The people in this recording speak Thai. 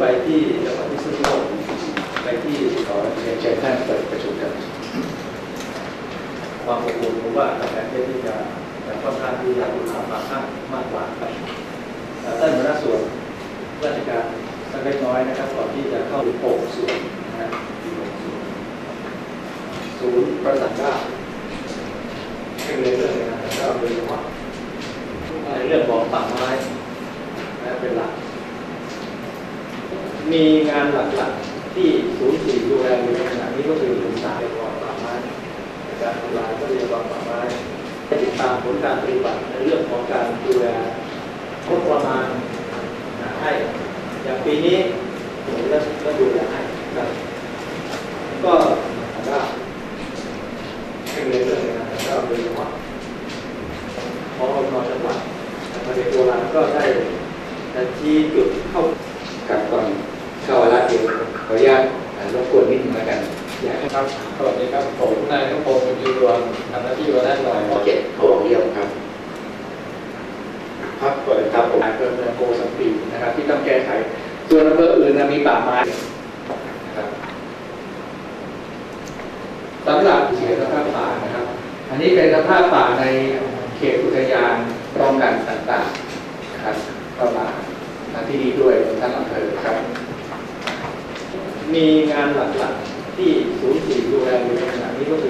ไปที่จังหวัดพิษณุโลกไปที่ขอเรียนเชิญท่านเปิดประชุมครับความอบอุ่นผมว่าแต่ประเทศที่จะจะค่อนข้างที่จะดูความมากข้างมากกว่าไปท่านหัวหน้าส่วนราชการสักเล็กน้อยนะครับก่อนที่จะเข้าถึงโปกส่วนนะฮะศูนย์ประสานด้านให้เรียนเรื่องอะไรนะครับโดยเฉพาะในเรื่องของป่าไม้นะเป็นหลัก มีงานหลักๆที่ศูนย์สี่ดูแลอยู่ในขณะนี้ก็คือศูนย์สายกว่าป่าไม้การดูแลก็เรียกว่าป่าไม้ติดตามผลการปฏิบัติในเรื่องของการดูแลงบประมาณให้อย่างปีนี้ผมก็ก็ดูแลให้ครับก็ได้ให้เรียนเรื่องนี้นะครับก็โดยเฉพาะพออจังหวัดประเทศโบราณก็ได้ชี้จุดเข้าครับก่อน เข้าวาระเดียวขออนุญาตอ่ารบกวนนิดนึงแล้วกันอยากให้ครับสวัสดีครับผมนายนพงศ์บุญยืนรวมทำหน้าที่หัวหน้าหน่วยเจ็ดเขาบอกเยี่ยมครับครับเปิดครับผมอำเภอเมืองโกสัมปีนะครับที่ต้องแก้ไขส่วนอำเภออื่นนะมีป่าไม้นะครับสำหรับเสียสภาพป่านะครับ อันนี้เป็นสภาพป่าในเขตอุทยานป้องกันต่างๆนะครับเข้ามาทางที่ดีด้วยของท่านอำเภอครับ มีงานหลักๆที่ศูนย์สี่ดูแลอยู่ในขณะนี้ก็คือ